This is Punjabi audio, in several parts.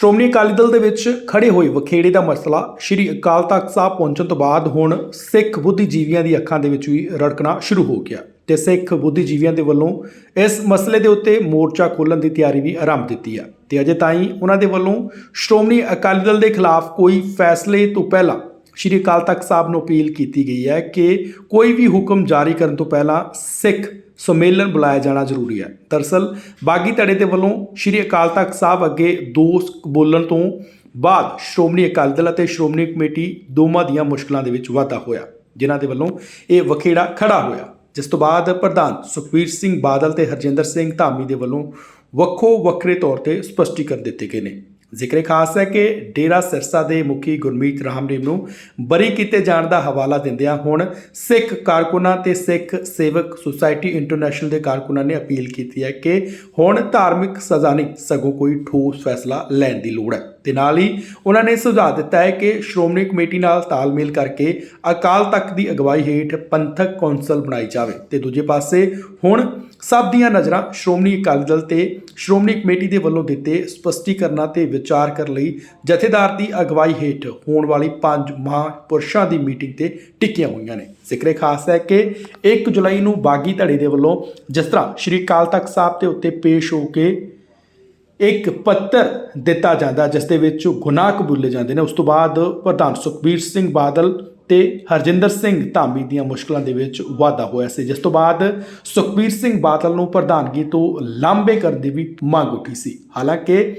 ਸ਼੍ਰੋਮਣੀ ਅਕਾਲੀ ਦਲ ਦੇ ਵਿੱਚ ਖੜੇ ਹੋਏ ਵਖੇੜੇ ਦਾ ਮਸਲਾ ਸ਼੍ਰੀ ਅਕਾਲ ਤਖਤ ਸਾਹਿਬ ਪਹੁੰਚਣ ਤੋਂ ਬਾਅਦ ਹੁਣ ਸਿੱਖ ਬੁੱਧੀਜੀਵੀਆਂ ਦੀ ਅੱਖਾਂ ਦੇ ਵਿੱਚ ਵੀ ਰੜਕਣਾ ਸ਼ੁਰੂ ਹੋ ਗਿਆ ਤੇ ਸਿੱਖ ਬੁੱਧੀਜੀਵੀਆਂ ਦੇ ਵੱਲੋਂ ਇਸ ਮਸਲੇ ਦੇ ਉੱਤੇ ਮੋਰਚਾ ਖੋਲ੍ਹਣ ਦੀ ਤਿਆਰੀ ਵੀ ਆਰੰਭ ਦਿੱਤੀ ਆ ਤੇ ਅਜੇ ਤਾਈਂ ਉਹਨਾਂ ਦੇ ਵੱਲੋਂ ਸ਼੍ਰੋਮਣੀ ਅਕਾਲੀ ਦਲ ਦੇ ਖਿਲਾਫ ਕੋਈ ਫੈਸਲੇ ਤੋਂ ਪਹਿਲਾਂ ਸ਼੍ਰੀ ਅਕਾਲ ਤਖਤ ਸਾਹਿਬ ਨੂੰ ਅਪੀਲ ਕੀਤੀ ਗਈ ਹੈ ਕਿ ਕੋਈ ਵੀ ਹੁਕਮ ਜਾਰੀ ਕਰਨ ਤੋਂ ਪਹਿਲਾਂ ਸਿੱਖ ਸੰਮੇਲਨ ਬੁਲਾਇਆ ਜਾਣਾ ਜ਼ਰੂਰੀ ਹੈ। ਦਰਸਲ, ਬਾਗੀ ਧੜੇ ਦੇ ਵੱਲੋਂ ਸ਼੍ਰੀ ਅਕਾਲ ਤਖਤ ਸਾਹਿਬ ਅੱਗੇ ਦੋਸ਼ ਬੋਲਣ ਤੋਂ ਬਾਅਦ ਸ਼੍ਰੋਮਣੀ ਅਕਾਲੀ ਦਲ ਅਤੇ ਸ਼੍ਰੋਮਣੀ ਕਮੇਟੀ ਦੋਵਾਂ ਦੀਆਂ ਮੁਸ਼ਕਲਾਂ ਦੇ ਵਿੱਚ ਵਾਧਾ ਹੋਇਆ, ਜਿਨ੍ਹਾਂ ਦੇ ਵੱਲੋਂ ਇਹ ਵਖੇੜਾ ਖੜਾ ਹੋਇਆ। ਜਿਸ ਤੋਂ ਬਾਅਦ ਪ੍ਰਧਾਨ ਸੁਖਬੀਰ ਸਿੰਘ ਬਾਦਲ ਤੇ ਹਰਜਿੰਦਰ ਸਿੰਘ ਧਾਮੀ ਦੇ ਵੱਲੋਂ ਵੱਖੋ ਵੱਖਰੇ ਤੌਰ ਤੇ ਸਪਸ਼ਟੀਕਰਨ ਦਿੱਤੇ ਗਏ ਨੇ। ਜ਼ਿਕਰ ਖਾਸ ਹੈ ਕਿ ਡੇਰਾ ਸਿਰਸਾ ਦੇ ਮੁਖੀ ਗੁਰਮੀਤ ਰਾਮਦੇਵ ਨੂੰ ਬਰੀ ਕੀਤੇ ਜਾਣ ਦਾ ਹਵਾਲਾ ਦਿੰਦਿਆਂ ਹੁਣ ਸਿੱਖ ਕਾਰਕੁਨਾਂ ਤੇ ਸਿੱਖ ਸੇਵਕ ਸੁਸਾਇਟੀ ਇੰਟਰਨੈਸ਼ਨਲ ਦੇ ਕਾਰਕੁਨਾਂ ਨੇ ਅਪੀਲ ਕੀਤੀ ਹੈ ਕਿ ਹੁਣ ਧਾਰਮਿਕ ਸਜ਼ਾ ਨਹੀਂ, ਸਗੋਂ ਕੋਈ ਠੋਸ ਫੈਸਲਾ ਲੈਣ ਦੀ ਲੋੜ ਹੈ। ਤੇ ਨਾਲ ਹੀ ਉਹਨਾਂ ਨੇ ਸੁਝਾਅ ਦਿੱਤਾ ਹੈ ਕਿ ਸ਼੍ਰੋਮਣੀ ਕਮੇਟੀ ਨਾਲ ਤਾਲਮੇਲ ਕਰਕੇ ਅਕਾਲ ਤਖਤ ਦੀ ਅਗਵਾਈ ਹੇਠ ਪੰਥਕ ਕੌਂਸਲ ਬਣਾਈ ਜਾਵੇ। ਤੇ ਦੂਜੇ ਪਾਸੇ ਹੁਣ ਸਭ ਦੀਆਂ ਨਜ਼ਰਾਂ ਸ਼੍ਰੋਮਣੀ ਅਕਾਲੀ ਦਲ ਤੇ, ਸ਼੍ਰੋਮਣੀ ਕਮੇਟੀ ਦੇ ਵੱਲੋਂ ਦਿੱਤੇ ਸਪਸ਼ਟੀਕਰਨਾਂ ਤੇ ਵਿਚਾਰ ਕਰਨ ਲਈ ਜਥੇਦਾਰ ਦੀ ਅਗਵਾਈ ਹੇਠ ਹੋਣ ਵਾਲੀ ਪੰਜ ਮਹਾਂਪੁਰਸ਼ਾਂ ਦੀ ਮੀਟਿੰਗ ਤੇ ਟਿਕੀਆਂ ਹੋਈਆਂ ਨੇ। ਜ਼ਿਕਰੇ ਖਾਸ ਹੈ ਕਿ 1 ਜੁਲਾਈ ਨੂੰ ਬਾਗੀ ਧੜੇ ਦੇ ਵੱਲੋਂ ਜਿਸ ਤਰ੍ਹਾਂ ਸ਼੍ਰੀ ਅਕਾਲ ਤਖਤ ਸਾਹਿਬ ਦੇ ਉੱਤੇ ਪੇਸ਼ ਹੋ ਕੇ ਇੱਕ ਪੱਤਰ ਦਿੱਤਾ ਜਾਂਦਾ, ਜਿਸ ਦੇ ਵਿੱਚ ਗੁਨਾਹ ਕਬੂਲੇ ਜਾਂਦੇ ਨੇ। ਉਸ ਤੋਂ ਬਾਅਦ ਪ੍ਰਧਾਨ ਸੁਖਬੀਰ ਸਿੰਘ ਬਾਦਲ ਤੇ ਹਰਜਿੰਦਰ ਸਿੰਘ ਧਾਮੀ ਦੀਆਂ ਮੁਸ਼ਕਲਾਂ ਦੇ ਵਿੱਚ ਵਾਧਾ ਹੋਇਆ ਸੀ। ਜਿਸ ਤੋਂ ਬਾਅਦ ਸੁਖਬੀਰ ਸਿੰਘ ਬਾਦਲ ਨੂੰ ਪ੍ਰਧਾਨਗੀ ਤੋਂ ਲਾਂਬੇ ਕਰਨ ਦੀ ਵੀ ਮੰਗ ਉੱਠੀ ਸੀ। ਹਾਲਾਂਕਿ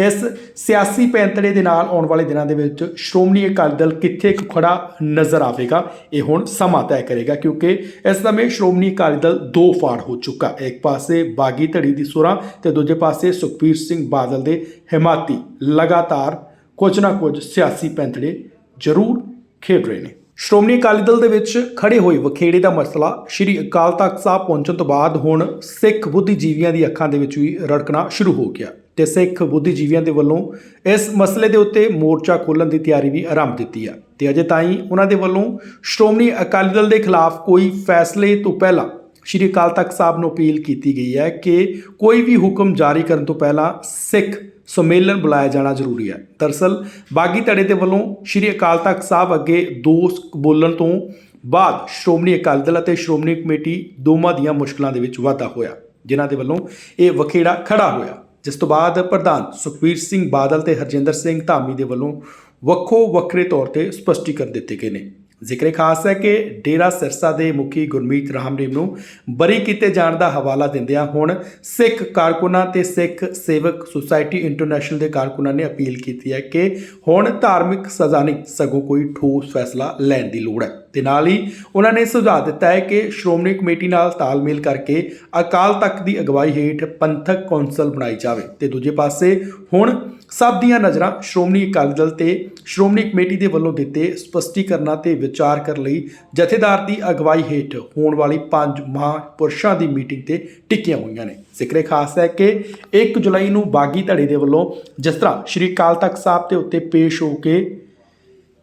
ਇਸ ਸਿਆਸੀ ਪੈਂਤੜੇ ਦੇ ਨਾਲ ਆਉਣ ਵਾਲੇ ਦਿਨਾਂ ਦੇ ਵਿੱਚ ਸ਼੍ਰੋਮਣੀ ਅਕਾਲੀ ਦਲ ਕਿੱਥੇ ਕੁ ਖੜਾ ਨਜ਼ਰ ਆਵੇਗਾ, ਇਹ ਹੁਣ ਸਮਾਂ ਤੈਅ ਕਰੇਗਾ, ਕਿਉਂਕਿ ਇਸ ਸਮੇਂ ਸ਼੍ਰੋਮਣੀ ਅਕਾਲੀ ਦਲ ਦੋ ਫਾੜ ਹੋ ਚੁੱਕਾ ਇੱਕ ਪਾਸੇ ਬਾਗੀ ਧੜੀ ਦੀ ਸੁਰਾਂ ਤੇ ਦੂਜੇ ਪਾਸੇ ਸੁਖਬੀਰ ਸਿੰਘ ਬਾਦਲ ਦੇ ਹਿਮਾਤੀ ਲਗਾਤਾਰ ਕੁਝ ਨਾ ਕੁਝ ਸਿਆਸੀ ਪੈਂਤੜੇ ਜ਼ਰੂਰ ਖੇਡ ਰਹੇ ਨੇ। ਸ਼੍ਰੋਮਣੀ ਅਕਾਲੀ ਦਲ ਦੇ ਵਿੱਚ ਖੜੇ ਹੋਏ ਵਖੇੜੇ ਦਾ ਮਸਲਾ ਸ਼੍ਰੀ ਅਕਾਲ ਤਖਤ ਸਾਹਿਬ ਪਹੁੰਚਣ ਤੋਂ ਬਾਅਦ ਹੁਣ ਸਿੱਖ ਬੁੱਧੀਜੀਵੀਆਂ ਦੀ ਅੱਖਾਂ ਦੇ ਵਿੱਚ ਵੀ ਰੜਕਣਾ ਸ਼ੁਰੂ ਹੋ ਗਿਆ ਤੇ ਸਿੱਖ ਬੁੱਧੀਜੀਵੀਆਂ ਦੇ ਵੱਲੋਂ ਇਸ ਮਸਲੇ ਦੇ ਉੱਤੇ ਮੋਰਚਾ ਖੋਲ੍ਹਣ ਦੀ ਤਿਆਰੀ ਵੀ ਆਰੰਭ ਦਿੱਤੀ ਆ। ਤੇ ਅਜੇ ਤਾਈਂ ਉਹਨਾਂ ਦੇ ਵੱਲੋਂ ਸ਼੍ਰੋਮਣੀ ਅਕਾਲੀ ਦਲ ਦੇ ਖਿਲਾਫ ਕੋਈ ਫੈਸਲੇ ਤੋਂ ਪਹਿਲਾਂ ਸ਼੍ਰੀ ਅਕਾਲ ਤਖਤ ਸਾਹਿਬ ਨੂੰ ਅਪੀਲ ਕੀਤੀ ਗਈ ਹੈ ਕਿ ਕੋਈ ਵੀ ਹੁਕਮ ਜਾਰੀ ਕਰਨ ਤੋਂ ਪਹਿਲਾਂ ਸਿੱਖ ਸੰਮੇਲਨ ਬੁਲਾਇਆ ਜਾਣਾ ਜ਼ਰੂਰੀ ਹੈ। ਦਰਸਲ, ਬਾਗੀ ਧੜੇ ਦੇ ਵੱਲੋਂ ਸ਼੍ਰੀ ਅਕਾਲ ਤਖਤ ਸਾਹਿਬ ਅੱਗੇ ਦੋਸ਼ ਬੋਲਣ ਤੋਂ ਬਾਅਦ ਸ਼੍ਰੋਮਣੀ ਅਕਾਲੀ ਦਲ ਅਤੇ ਸ਼੍ਰੋਮਣੀ ਕਮੇਟੀ ਦੋਵਾਂ ਦੀਆਂ ਮੁਸ਼ਕਲਾਂ ਦੇ ਵਿੱਚ ਵਾਧਾ ਹੋਇਆ, ਜਿਨ੍ਹਾਂ ਦੇ ਵੱਲੋਂ ਇਹ ਵਖੇੜਾ ਖੜਾ ਹੋਇਆ। ਜਿਸ ਤੋਂ ਬਾਅਦ ਪ੍ਰਧਾਨ ਸੁਖਬੀਰ ਸਿੰਘ ਬਾਦਲ ਤੇ ਹਰਜਿੰਦਰ ਸਿੰਘ ਧਾਮੀ ਦੇ ਵੱਲੋਂ ਵੱਖੋ ਵੱਖਰੇ ਤੌਰ ਤੇ ਸਪਸ਼ਟੀਕਰਨ ਦਿੱਤੇ ਗਏ ਨੇ। ਜ਼ਿਕਰ ਖਾਸ ਹੈ ਕਿ ਡੇਰਾ ਸਿਰਸਾ ਦੇ ਮੁਖੀ ਗੁਰਮੀਤ ਰਾਮਦੇਵ ਨੂੰ ਬਰੀ ਕੀਤੇ ਜਾਣ ਦਾ ਹਵਾਲਾ ਦਿੰਦਿਆਂ ਹੁਣ ਸਿੱਖ ਕਾਰਕੁਨਾਂ ਤੇ ਸਿੱਖ ਸੇਵਕ ਸੁਸਾਇਟੀ ਇੰਟਰਨੈਸ਼ਨਲ ਦੇ ਕਾਰਕੁਨਾਂ ਨੇ ਅਪੀਲ ਕੀਤੀ ਹੈ ਕਿ ਹੁਣ ਧਾਰਮਿਕ ਸਜ਼ਾ ਨਹੀਂ, ਸਗੋਂ ਕੋਈ ਠੋਸ ਫੈਸਲਾ ਲੈਣ ਦੀ ਲੋੜ ਹੈ। ਤੇ ਨਾਲ ਹੀ ਉਹਨਾਂ ਨੇ ਸੁਝਾਅ ਦਿੱਤਾ ਹੈ ਕਿ ਸ਼੍ਰੋਮਣੀ ਕਮੇਟੀ ਨਾਲ ਤਾਲਮੇਲ ਕਰਕੇ ਅਕਾਲ ਤਖਤ ਦੀ ਅਗਵਾਈ ਹੇਠ ਪੰਥਕ ਕੌਂਸਲ ਬਣਾਈ ਜਾਵੇ। ਤੇ ਦੂਜੇ ਪਾਸੇ ਹੁਣ ਸਭ ਦੀਆਂ ਨਜ਼ਰਾਂ ਸ਼੍ਰੋਮਣੀ ਅਕਾਲੀ ਦਲ ਤੇ ਸ਼੍ਰੋਮਣੀ ਕਮੇਟੀ ਦੇ ਵੱਲੋਂ ਦਿੱਤੇ ਸਪਸ਼ਟੀਕਰਨਾਂ ਤੇ ਵਿਚਾਰ ਕਰਨ ਲਈ ਜਥੇਦਾਰ ਦੀ ਅਗਵਾਈ ਹੇਠ ਹੋਣ ਵਾਲੀ ਪੰਜ ਮਹਾਂਪੁਰਸ਼ਾਂ ਦੀ ਮੀਟਿੰਗ ਤੇ ਟਿਕੀਆਂ ਹੋਈਆਂ ਨੇ। ਜ਼ਿਕਰੇ ਖਾਸ ਹੈ ਕਿ 1 ਜੁਲਾਈ ਨੂੰ ਬਾਗੀ ਧੜੇ ਦੇ ਵੱਲੋਂ ਜਿਸ ਤਰ੍ਹਾਂ ਸ਼੍ਰੀ ਅਕਾਲ ਤਖਤ ਸਾਹਿਬ ਦੇ ਉੱਤੇ ਪੇਸ਼ ਹੋ ਕੇ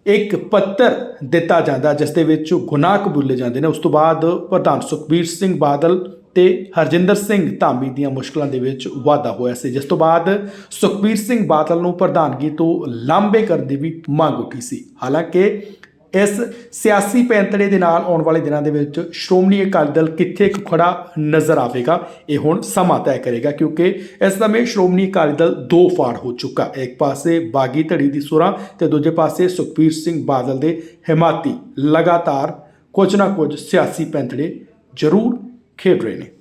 ਇੱਕ ਪੱਤਰ ਦਿੱਤਾ ਜਾਂਦਾ, ਜਿਸ ਦੇ ਵਿੱਚ ਗੁਨਾਹ ਕਬੂਲੇ ਜਾਂਦੇ ਨੇ। ਉਸ ਤੋਂ ਬਾਅਦ ਪ੍ਰਧਾਨ ਸੁਖਬੀਰ ਸਿੰਘ ਬਾਦਲ ਤੇ ਹਰਜਿੰਦਰ ਸਿੰਘ ਧਾਮੀ ਦੀਆਂ ਮੁਸ਼ਕਲਾਂ ਦੇ ਵਿੱਚ ਵਾਧਾ ਹੋਇਆ ਸੀ। ਜਿਸ ਤੋਂ ਬਾਅਦ ਸੁਖਬੀਰ ਸਿੰਘ ਬਾਦਲ ਨੂੰ ਪ੍ਰਧਾਨਗੀ ਤੋਂ ਲਾਂਬੇ ਕਰਨ ਦੀ ਵੀ ਮੰਗ ਉੱਠੀ ਸੀ। ਹਾਲਾਂਕਿ ਇਸ ਸਿਆਸੀ ਪੈਂਤੜੇ ਦੇ ਨਾਲ ਆਉਣ ਵਾਲੇ ਦਿਨਾਂ ਦੇ ਵਿੱਚ ਸ਼੍ਰੋਮਣੀ ਅਕਾਲੀ ਦਲ ਕਿੱਥੇ ਕੁ ਖੜਾ ਨਜ਼ਰ ਆਵੇਗਾ, ਇਹ ਹੁਣ ਸਮਾਂ ਤੈਅ ਕਰੇਗਾ ਕਿਉਂਕਿ ਇਸ ਸਮੇਂ ਸ਼੍ਰੋਮਣੀ ਅਕਾਲੀ ਦਲ ਦੋ ਫਾੜ ਹੋ ਚੁੱਕਾ ਇੱਕ ਪਾਸੇ ਬਾਗੀ ਧੜੀ ਦੀ ਸੁਰਾਂ ਤੇ ਦੂਜੇ ਪਾਸੇ ਸੁਖਬੀਰ ਸਿੰਘ ਬਾਦਲ ਦੇ ਹਿਮਾਤੀ ਲਗਾਤਾਰ ਕੁਝ ਨਾ ਕੁਝ ਸਿਆਸੀ ਪੈਂਤੜੇ ਜ਼ਰੂਰ ਖੇਡ ਰਹੇ ਨੇ